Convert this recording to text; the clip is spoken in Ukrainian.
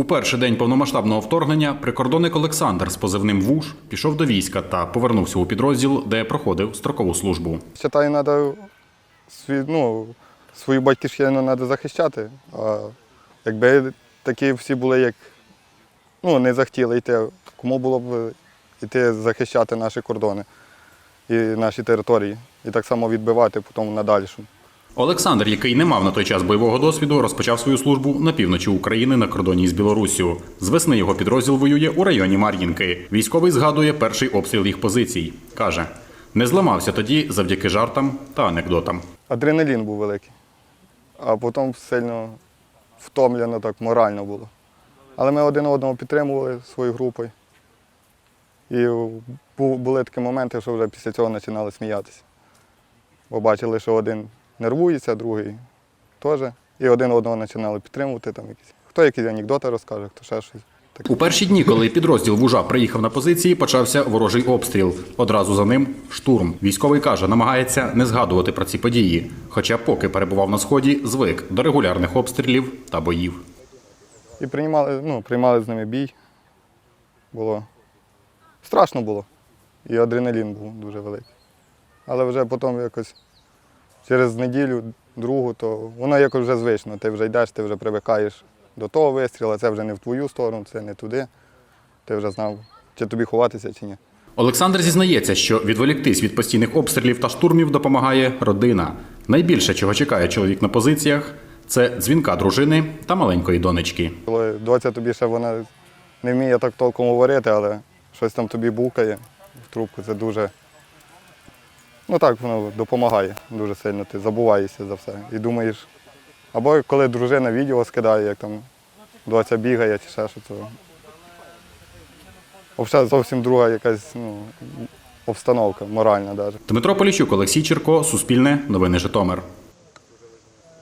У перший день повномасштабного вторгнення прикордонник Олександр з позивним ВУШ пішов до війська та повернувся у підрозділ, де проходив строкову службу. Вважаю, треба свій, ну, свою батьківщину треба захищати. А якби такі всі були, як ну, не захотіли йти, кому було б йти захищати наші кордони і наші території, і так само відбивати потім надальшу. Олександр, який не мав на той час бойового досвіду, розпочав свою службу на півночі України на кордоні з Білоруссю. З весни його підрозділ воює у районі Мар'їнки. Військовий згадує перший обстріл їх позицій. Каже, не зламався тоді завдяки жартам та анекдотам. Адреналін був великий, а потім сильно втомлено так морально було. Але ми один одного підтримували своєю групою. І були такі моменти, що вже після цього починали сміятися. Бо бачили, що один нервується, другий теж. І один одного починали підтримувати. Там якісь. Хто якісь анекдоти розкаже, хто ще щось. У перші дні, коли підрозділ вужа приїхав на позиції, почався ворожий обстріл. Одразу за ним штурм. Військовий каже, намагається не згадувати про ці події. Хоча, поки перебував на сході, звик до регулярних обстрілів та боїв. І приймали, ну, приймали з ними бій. Було страшно було. І адреналін був дуже великий. Але вже потім якось через неділю, другу, то воно якось вже звично. Ти вже йдеш, ти вже привикаєш до того вистрілу, це вже не в твою сторону, це не туди. Ти вже знав, чи тобі ховатися, чи ні. Олександр зізнається, що відволіктись від постійних обстрілів та штурмів допомагає родина. Найбільше, чого чекає чоловік на позиціях, це дзвінка дружини та маленької донечки. Коли доця тобі ще вона не вміє так толком говорити, але щось там тобі букає в трубку, це дуже. Ну так, воно допомагає дуже сильно. Ти забуваєшся за все. І думаєш. Або коли дружина відео скидає, як там доця бігає чи ще що, то взагалі зовсім друга якась ну, обстановка, моральна навіть. Дмитро Поліщук, Олексій Черко, Суспільне, Новини Житомир.